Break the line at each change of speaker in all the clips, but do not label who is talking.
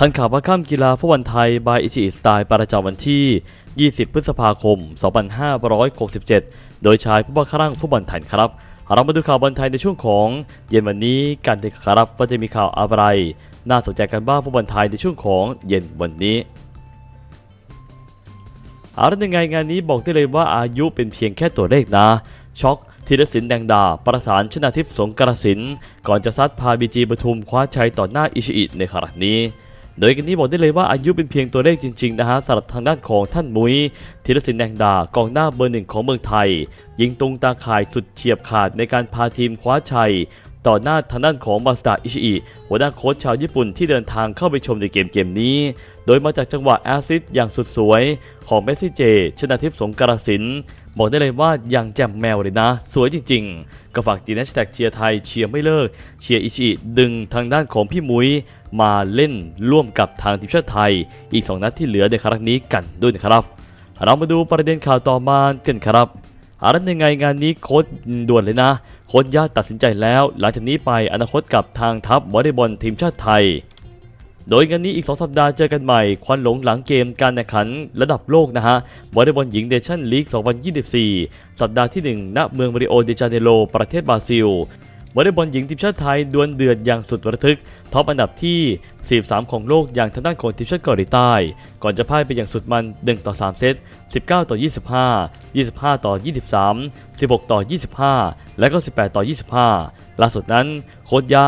ทันข่าวว่าข้ามกีฬาฟุตบอลไทย บายอิชิสไตล์ประจำวันที่ 20 พฤษภาคม 2567 โดยชายผู้บังคับร่างฟุตบอลไทยครับ เรามาดูข่าวบอลไทยในช่วงของเย็นวันนี้กันดีครับว่าจะมีข่าวอะไร น่าสนใจกันบ้างฟุตบอลไทยในช่วงของเย็นวันนี้เอาละยังไงงานนี้บอกได้เลยว่าอายุเป็นเพียงแค่ตัวเลขนะ ช็อกธีรศิลป์แดงดา ประสานชนาทิพย์สงกรสิน ก่อนจะซัดพาบีจีปทุมคว้าชัยต่อหน้าอิชิอิในขณะนี้ โดยกันนี้บอกได้เลยว่าอายุเป็นเพียงตัวเลขจริงๆนะฮะสำหรับทางด้านของท่านมุ้ยธีรศิลป์แดงดากองหน้าเบอร์หนึ่งของเมืองไทย ยิงตรงตาข่ายสุดเฉียบขาดในการพาทีมคว้าชัย ต่อหน้าทางด้านของมาสดาอิชิอิหัวหน้าโค้ชชาวญี่ปุ่นที่เดินทางเข้าไปชมในเกมเกมนี้ โดยมาจากจังหวะแอซิสอย่างสุดสวยของเมสซี่เจ ชนาทิพย์สงกรสินบอกได้เลยว่าอย่างแจ่มแมวเลยนะ สวยจริงๆ ก็ฝากจีนแฮชแท็กเชียร์ไทยเชียร์ไม่เลิก เชียร์อิชิดึงทางด้านของพี่มุ้ย มาเล่นร่วมกับทางทีมชาติไทย อีก 2 นัดที่เหลือในครั้งนี้กันด้วยนะครับ เรามาดูประเด็นข่าวต่อมากันครับอารันยังไงงานนี้โค้ชด่วนเลยนะ โค้ชย่าตัดสินใจแล้ว หลังจากนี้ไปอนาคตกับทางทัพวอลเลย์บอลทีมชาติไทย โดยงานนี้อีก 2 สัปดาห์เจอกันใหม่ ควันหลงหลังเกมการแข่งขันระดับโลกนะฮะวอลเลย์บอลหญิงเดชั่นลีก 2024 สัปดาห์ที่ 1 ณ เมืองมาริโอเดจาเนโรประเทศบราซิล วอลเลย์บอลหญิงทีมชาติไทยดวลเดือดอย่างสุดระทึก ท็อปอันดับที่ 43 ของโลกอย่างทางด้านของทีมชาติเกาหลีใต้ ก่อนจะพ่ายไปอย่างสุดมัน 1 ต่อ 3 เซต 19 ต่อ 25 25 ต่อ 23 16 ต่อ 25 และก็ 18 ต่อ 25 ล่าสุดนั้นโค้ชยะ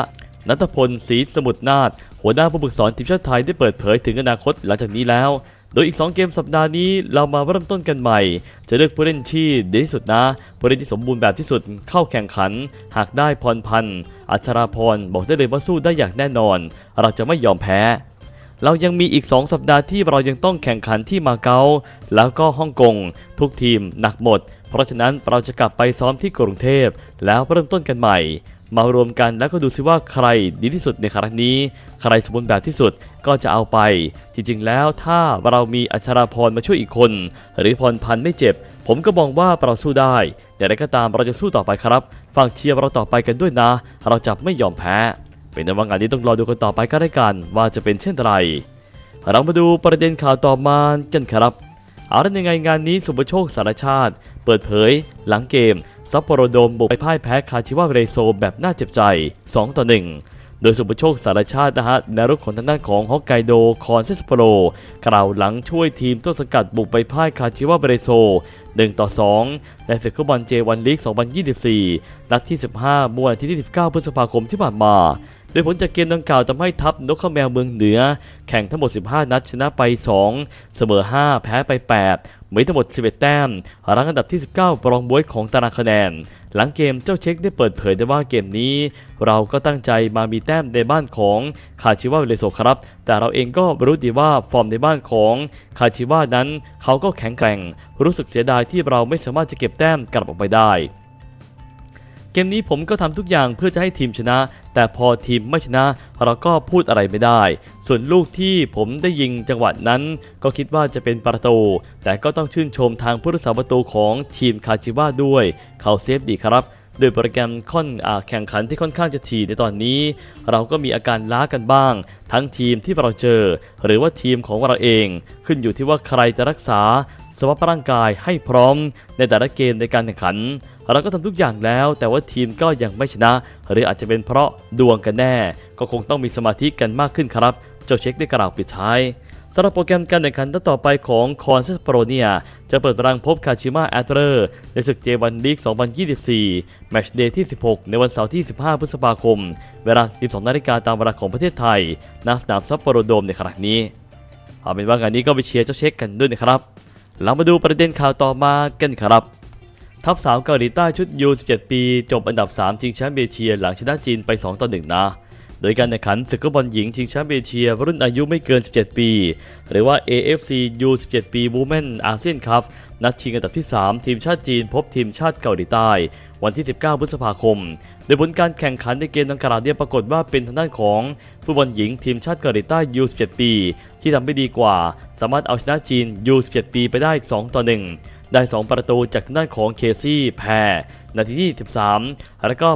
นัทพลศรีสมุทรนาถหัวหน้าผู้ฝึกสอนทีมชาติไทยได้เปิดเผยถึงอนาคตหลังจากนี้แล้ว โดยอีก 2 เกมสัปดาห์นี้เรามาเริ่มต้นกันใหม่ จะเลือกผู้เล่นที่ดีที่สุดนะผู้เล่นที่สมบูรณ์แบบที่สุดเข้าแข่งขัน หากได้พรพันธ์อัชราพรบอกได้เลยว่าสู้ได้อย่างแน่นอน เราจะไม่ยอมแพ้เรายังมีอีก 2 สัปดาห์ที่เรายังต้องแข่งขันที่มาเก๊าแล้วก็ฮ่องกง ทุกทีมหนักหมด เพราะฉะนั้นเราจะกลับไปซ้อมที่กรุงเทพ แล้วเริ่มต้นกันใหม่ มารวมกันแล้วก็ดูซิว่าใครดีที่สุดในครั้งนี้ ใครสมบูรณ์แบบที่สุดก็จะเอาไป จริงๆแล้วถ้าเรามีอัชราพรมาช่วยอีกคน หรือพรพันธ์ไม่เจ็บ ผมก็มองว่าเราสู้ได้ แต่ใดก็ตามเราจะสู้ต่อไปครับฝากเชียร์เราต่อไปกันด้วยนะ เราจะไม่ยอมแพ้ เป็นในว่างานนี้ต้องรอดูกันต่อไปก็ได้กันว่าจะเป็นเช่นไรเรามาดูประเด็นข่าวต่อมากันครับเอาละยังไงงานนี้สุภโชคสารชาติ เปิดเผย หลังเกม ซัปโปโรโดมบุกไปพ่ายแพ้คาชิวาเรโซแบบน่าเจ็บใจ 2 ต่อ 1 โดยสุภโชคสารชาตินะฮะในรถของทางด้านของฮอกไกโดคอนเซสโปโรกล่าวหลังช่วยทีมต้นสกัดบุกไปพ่ายคาชิวาเรโซ 1 ต่อ 2 ในศึกฟุตบอลเจวันลีก 2024 นัดที่ 15เมื่อวันที่ 29 พฤษภาคมที่ผ่านมาโดยผลจากเกมดังกล่าวทำให้ทัพนกขแมวเมืองเหนือ แข่งทั้งหมด 15 นัดชนะไป 2 เสมอ 5 แพ้ไป 8 มีทั้งหมด 11 แต้มรั้งอันดับที่ 19 ปรองบวยของตารางคะแนน หลังเกมเจ้าเช็คได้เปิดเผยได้ว่าเกมนี้ เราก็ตั้งใจมามีแต้มในบ้านของคาชิวาเวเลโซครับ แต่เราเองก็รู้ดีว่าฟอร์มในบ้านของคาชิวานั้น เขาก็แข็งแกร่ง รู้สึกเสียดายที่เราไม่สามารถจะเก็บแต้มกลับออกไปได้ เกมนี้ผมก็ทำทุกอย่างเพื่อจะให้ทีมชนะ แต่พอทีมไม่ชนะ เราก็พูดอะไรไม่ได้ ส่วนลูกที่ผมได้ยิงจังหวะนั้น ก็คิดว่าจะเป็นประตู แต่ก็ต้องชื่นชมทางผู้รักษาประตูของทีมคาจิวาด้วย เขาเซฟดีครับโดยโปรแกรมค่อนอแข่งขันที่ค่อนข้างจะถี่ในตอนนี้ เราก็มีอาการล้ากันบ้าง ทั้งทีมที่เราเจอ หรือว่าทีมของเราเอง ขึ้นอยู่ที่ว่าใครจะรักษา สภาพร่างกายให้พร้อมในแต่ละเกมในการแข่งขัน เราก็ทำทุกอย่างแล้ว แต่ว่าทีมก็ยังไม่ชนะ หรืออาจจะเป็นเพราะดวงกันแน่ ก็คงต้องมีสมาธิกันมากขึ้นครับ เจ้าเช็คได้กล่าวปิดท้ายสำหรับโปรแกรมการแข่งขันต่อไปของคอนเซสโปรเนียจะเปิดรังพบคาชิมะแอตเตอร์ในศึกเจวันลีก 2024 แมตช์เดย์ที่ 16 ในวันเสาร์ที่ 15 พฤษภาคม เวลา 12 นาฬิกาตามเวลาของประเทศไทยณสนามซัปโปโรโดมในครั้งนี้ เอาเป็นว่างานนี้ก็ไปเชียร์เจ้าเช็คกันด้วยนะครับ เรามาดูประเด็นข่าวต่อมากันครับ ทัพสาวเกาหลีใต้ชุดยู17 ปี จบอันดับ 3 ชิงแชมป์เอเชียหลังชนะจีนไป2ต่อ1นะ โดยการแข่งขันศึกฟุตบอลหญิงชิงแชมป์เอเชียรุ่นอายุไม่เกิน 17 ปี หรือว่า AFC U17 ปี Women ASEAN Cup นัดชิงอันดับที่ 3 ทีมชาติจีนพบทีมชาติเกาหลีใต้ วันที่ 19 พฤษภาคม โดยผลการแข่งขันในเกมดังกล่าวเนี่ยปรากฏว่าเป็นทางด้านของฟุตบอลหญิงทีมชาติเกาหลีใต้ U17 ปี ที่ทำได้ดีกว่า สามารถเอาชนะจีน U17 ปีไปได้ 2 ต่อ 1 ได้ 2 ประตูจากทางด้านของเคซี่แพรนาทีที่ 13 แล้วก็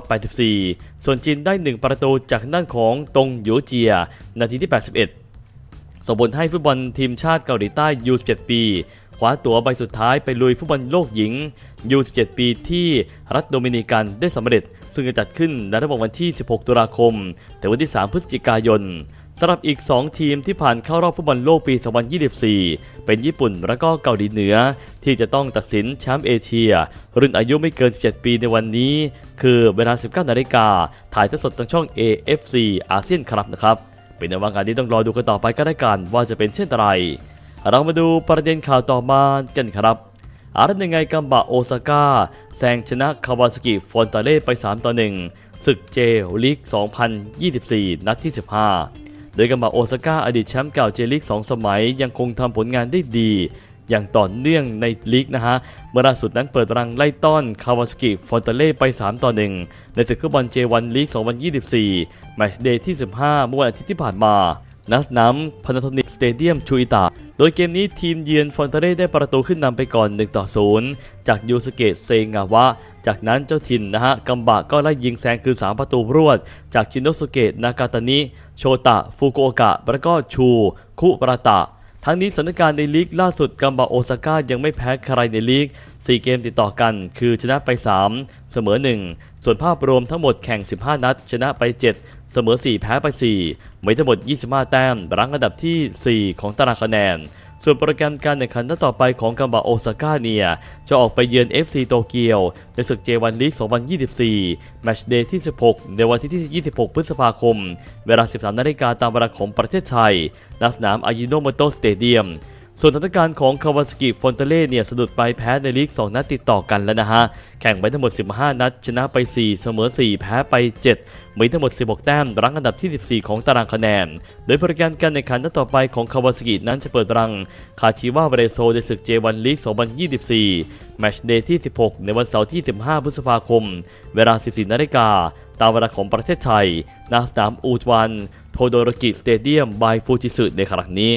84 ส่วนจีนได้ 1 ประตูจากทางด้านของตงหยูเจีย นาทีที่ 81ส่งผลให้ฟุตบอลทีมชาติเกาหลีใต้ U17 ปี คว้าตั๋วใบสุดท้ายไปลุยฟุตบอลโลกหญิง U17 ปีที่รัฐโดมินิกันได้สำเร็จ ซึ่งจะจัดขึ้นในระหว่างวันที่ 16 ตุลาคม ถึงวันที่ 3 พฤศจิกายนสำหรับอีก 2 ทีมที่ผ่านเข้ารอบฟุตบอลโลกปี 2024 เป็นญี่ปุ่นและก็เกาหลีเหนือ ที่จะต้องตัดสินแชมป์เอเชีย รุ่นอายุไม่เกิน 17 ปีในวันนี้ คือเวลา 19 นาฬิกา ถ่ายทอดสดทางช่อง AFC อาเซียนครับนะครับ เป็นในว่างานนี้ต้องรอดูกันต่อไปก็ได้กันว่าจะเป็นเช่นไร เรามาดูประเด็นข่าวต่อมากันครับอาร์ตยังไงกัมบะโอซาก้าแซงชนะคาวาซากิฟอนตาเล่ไป 3 ต่อ 1 ศึกเจลีก 2024 นัดที่ 15 โดยกัมบะโอซาก้าอดีตแชมป์เก่าเจลีก 2 สมัยยังคงทำผลงานได้ดี อย่างต่อเนื่องในลีกนะฮะ เมื่อล่าสุดนั้นเปิดรังไล่ต้อนคาวาซากิฟอนตาเล่ไป 3 ต่อ 1 ในศึกฟุตบอล J1 ลีก 2024 แมตช์เดย์ที่ 15 เมื่อวันอาทิตย์ที่ผ่านมา นัสน้ำพานาโทนิกสเตเดียมชูอิตะโดยเกมนี้ทีมเยือนฟอนตเร่ได้ประตูขึ้นนำไปก่อน 1 ต่อ 0 จากยูสเกะเซงาวะ จากนั้นเจ้าถิ่นนะฮะกัมบะก็ไล่ยิงแซงคือ3ประตูรวด จากชินโนสุเกะนากาตานิ โชตะฟุกุโอกะ แล้วก็ชู คุประตะทั้งนี้สถานการณ์ในลีกล่าสุดกัมบะโอซาก้ายังไม่แพ้ใครในลีก 4 เกมติดต่อกัน คือชนะไป 3 เสมอ 1 ส่วนภาพรวมทั้งหมดแข่ง 15 นัด ชนะไป 7 เสมอ 4 แพ้ไป 4 มีทั้งหมด 25 แต้มรั้งอันดับที่ 4 ของตารางคะแนน ส่วนโปรแกรมการแข่งขันนัดต่อไปของกัมบะโอซาก้าเนี่ย จะออกไปเยือน FC โตเกียว ในศึก J1 ลีก 2024 แมตช์เดย์ที่ 16 ในวันที่ 26 พฤษภาคม เวลา 13 นาฬิกาตามเวลาของประเทศไทยณสนามอายิโนโมโตสเตเดียม ส่วนสถานการณ์ของคาวาสกิฟอนเตเล่เนี่ยสะดุดไปแพ้ในลีก 2 นัดติดต่อกันแล้วนะฮะ แข่งไปทั้งหมด 15 นัด ชนะไป 4 เสมอ 4 แพ้ไป 7 มีทั้งหมด 16 แต้ม รั้งอันดับที่ 14 ของตารางคะแนน โดยโปรแกรมการแข่งขันนัดต่อไปของคาวาสกินั้นจะเปิดรัง คาชิวาเบเรโซในศึก J1 ลีก 2024 แมตช์เดย์ที่ 16 ในวันเสาร์ที่ 15 พฤษภาคม เวลา 14 นาฬิกาตามเวลาของประเทศไทยณสนามอูจวัน โทโดโรกิสเตเดียมบายฟูจิสึในครั้งนี้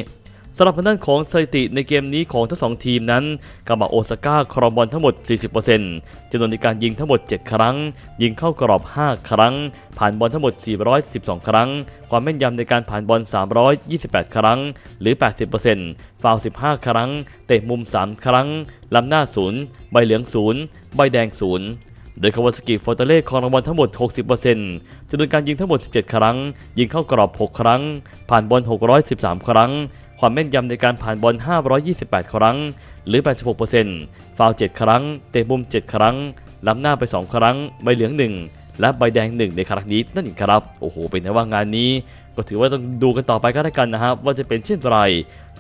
สำหรับทางด้านของสถิติในเกมนี้ของทั้งสองทีมนั้นกาบะโอซาก้าครองบอลทั้งหมด 40%จำนวนในการยิงทั้งหมด 7 ครั้ง ยิงเข้ากรอบ 5 ครั้ง ผ่านบอลทั้งหมด 412 ครั้ง ความแม่นยำในการผ่านบอล 328 ครั้ง หรือ 80%ฟาวล์15 ครั้ง เตะมุม 3 ครั้ง ล้ำหน้า 0 ใบเหลือง 0 ใบแดง 0โดยคาวาสกิฟอร์ตเล่ครองรางวัลทั้งหมด 60%จำนวนการยิงทั้งหมด 17 ครั้ง ยิงเข้ากรอบ 6 ครั้ง ผ่านบอล 613 ครั้ง ความแม่นยำในการผ่านบอล 528 ครั้ง หรือ 86%ฟาวล์7ครั้ง เตะมุม 7 ครั้ง ล้ำหน้าไป 2 ครั้ง ใบเหลือง 1 และใบแดง 1 ในครั้งนี้นั่นเองครับ โอ้โห เป็นไงว่างานนี้ ก็ถือว่าต้องดูกันต่อไปก็แล้วกันนะครับ ว่าจะเป็นเช่นไร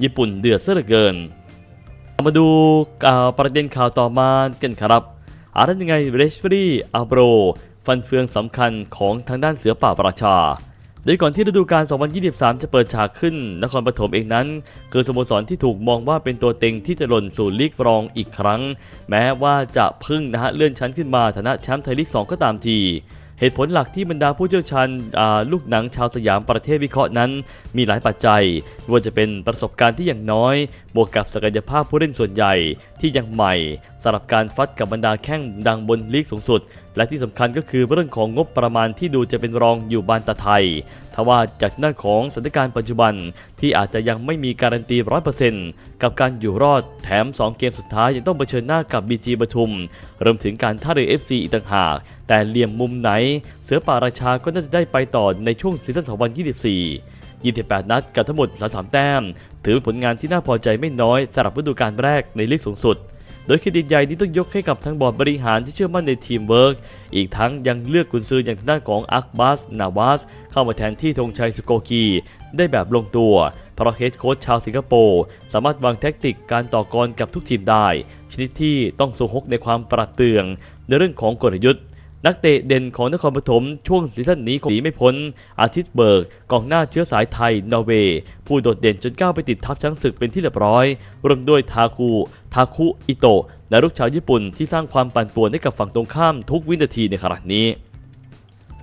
ญี่ปุ่นเดือดเสียเหลือเกิน มาดูประเด็นข่าวต่อมากันครับอะไรยังไงเรชฟรีอาโบรฟันเฟืองสำคัญของทางด้านเสือป่าประชา โดยก่อนที่ฤดูกาล 2023 จะเปิดฉากขึ้น นครปฐมเองนั้น คือสโมสรที่ถูกมองว่าเป็นตัวเต็งที่จะหล่นสู่ลีกรองอีกครั้ง แม้ว่าจะพึ่งนะฮะเลื่อนชั้นขึ้นมาฐานะแชมป์ไทยลีก 2 ก็ตามทีเหตุผลหลักที่บรรดาผู้เชี่ยวชาญลูกหนังชาวสยามประเทศวิเคราะห์นั้น มีหลายปัจจัย ว่าจะเป็นประสบการณ์ที่อย่างน้อย บวกกับศักยภาพผู้เล่นส่วนใหญ่ที่ยังใหม่สำหรับการฟัดกับบรรดาแข้งดังบนลีกสูงสุด และที่สำคัญก็คือเรื่องของงบประมาณที่ดูจะเป็นรองอยู่บานตะไทยทว่าจากหน้านของสถานการณ์ปัจจุบันที่อาจจะยังไม่มีการันตี100%กับการอยู่รอดแถม 2 เกมสุดท้ายยังต้องเผชิญหน้ากับ BG ปทุมรวมถึงการท่าเรือ FC อีกต่างหาก แต่เหลี่ยมมุมไหน เสือป่าราชาก็น่าจะได้ไปต่อในช่วงซีซั่น2024 28 นัดกับทั้งหมด 33 แต้ม ถือเป็นผลงานที่น่าพอใจไม่น้อยสำหรับฤดูกาลแรกในลีกสูงสุด โดยเครดิตใหญ่นี้ต้องยกให้กับทั้งบอร์ดบริหารที่เชื่อมั่นในทีมเวิร์ก อีกทั้งยังเลือกกุนซืออย่างทางด้านของอักบัส นาวาส เข้ามาแทนที่ธงชัยสุโกกี ได้แบบลงตัว เพราะเฮดโค้ชชาวสิงคโปร์สามารถวางแท็กติกการต่อกรกับทุกทีมได้ ชนิดที่ต้องสูงฮกในความปราดเปรื่องในเรื่องของกลยุทธ์ นักเตะเด่นของนครปฐมช่วงซีซั่นนี้คงหนีไม่พ้น อาทิตย์เบิร์กกองหน้าเชื้อสายไทยนอร์เวย์ผู้โดดเด่นจนก้าวไปติดทัพช้างศึกเป็นที่เรียบร้อย รวมด้วยทาคุทาคุอิโตะและลูกชาวญี่ปุ่นที่สร้างความปั่นป่วนให้กับฝั่งตรงข้ามทุกวินาทีในขณะนี้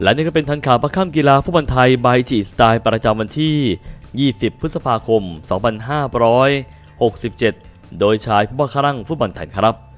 และนี่ก็เป็นทันข่าวประค่ำกีฬาฟุตบอลไทยบายจีสไตล์ประจำวันที่ 20 พฤษภาคม 2567 โดยชายผู้บังคับฟุตบอลไทยครับ